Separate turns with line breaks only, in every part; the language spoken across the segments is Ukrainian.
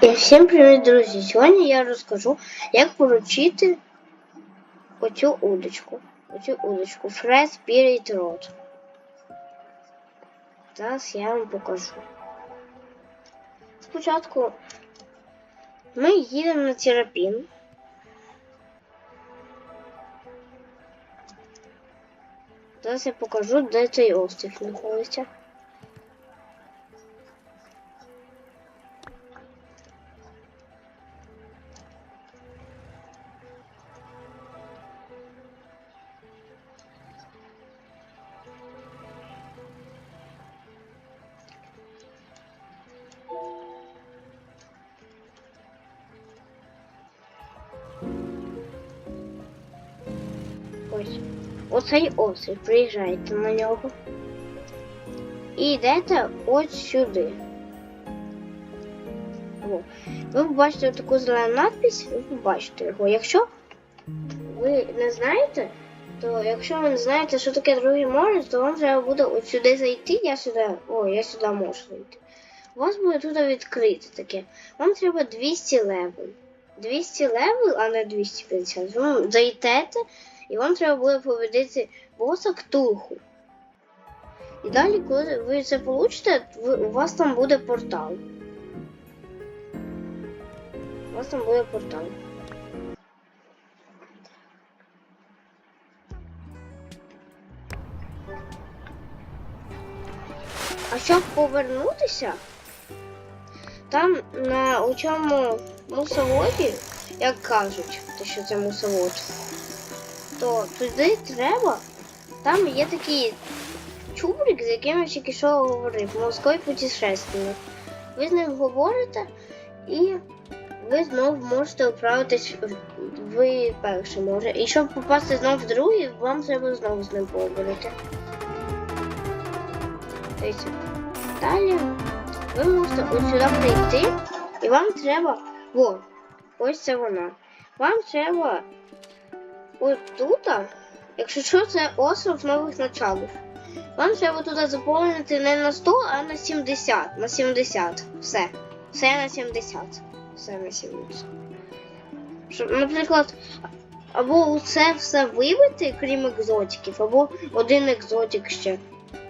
І всім привіт, друзі! Сьогодні я розкажу, як поручити оцю удочку. Оцю удочку Fred Spirit Rod. Зараз я вам покажу. Спочатку ми їдемо на терапін. Зараз я покажу, де цей острів знаходиться. Оцей острів. Приїжджаєте на нього. І йдете ось сюди. О. Ви побачите таку зелену надпись, ви побачите його. Якщо ви не знаєте, то якщо ви не знаєте, що таке друге море, то вам треба буде от сюди зайти, я сюди, о, я сюди можу зайти. У вас буде тут відкрите таке. Вам треба 200 левел. 200 левел, а не 250. Ви зайдете, і вам треба буде победити боса Ктулху. І далі, коли ви це получите, у вас там буде портал. У вас там буде портал. А щоб повернутися, там на у мусоводі, як кажуть, те, що це мусовод, то туди треба. Там є такий чубрик, з яким я тільки що говорив, морський путешественник. Ви з ним говорите і ви знову можете відправитись ви перше може. І щоб попасти знову в другий, вам треба знову з ним поговорити. Далі ви можете ось сюди прийти, і вам треба. Во, ось це вона. Вам треба тут, якщо що, це остров нових началів. Вам треба туди заповнити не на 100, а на 70. На 70. Все. Все на 70. Все на 70. Щоб, наприклад, або це все вибити, крім екзотиків, або один екзотик ще.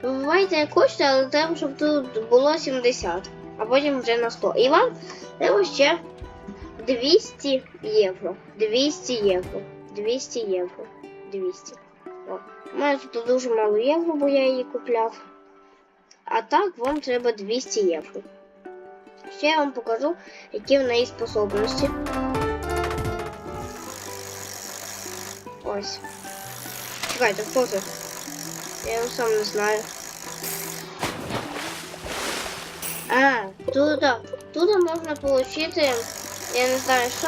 Вибивайте як але треба, щоб тут було 70, а потім вже на 100. І вам треба ще 200 євро. 200 євро. 200 євро. 200. О. У мене тут дуже мало євро, бо я її купляв. А так вам треба 200 євро. Ще я вам покажу, які в неї способності. Ось. Чекайте, хто це? Я його сам не знаю. А, тут, тут можна получити, я не знаю що.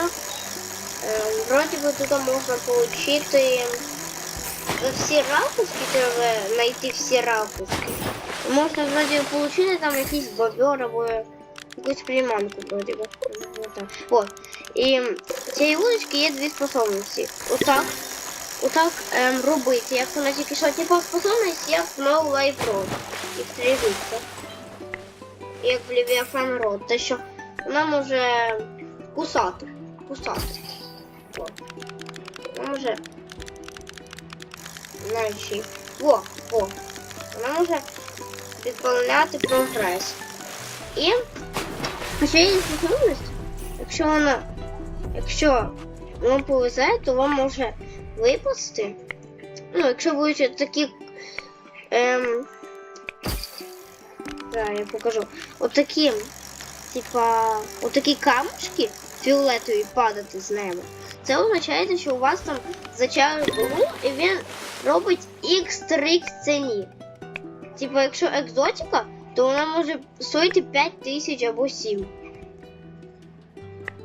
Е, вроді би тут можна получити за всі ракуски, треба знайти всі ракуски. Можна вроді получити там якийсь бобер або якусь приманку вроді би. Отак. От. І цієї вулички є дві способності. Отак. Отак ем, робити. Як вона тільки що типа способність, no life road. І стрілюється. Як в Левіафан рот. Те, що вона може кусати. Кусати. От. Вона може. Навіть. О, о. Вона може відповідати прогрес. І ще є способність, якщо вона, якщо вам повезе, то вам може випасти. Ну, якщо будуть такі. Ем, да, я покажу. Отакі, типа, отакі камушки фіолетові падати з неба. Це означає, що у вас там зачали було, і він робить X3 ціні. Типа, якщо екзотика, то вона може стоїти 5 тисяч або 7.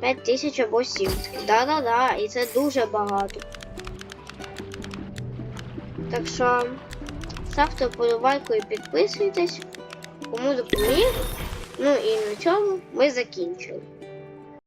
5 тисяч або 7. Да-да-да, і це дуже багато. Так що ставте вподобайку і підписуйтесь. Кому допоміг. Ну і на цьому ми закінчили.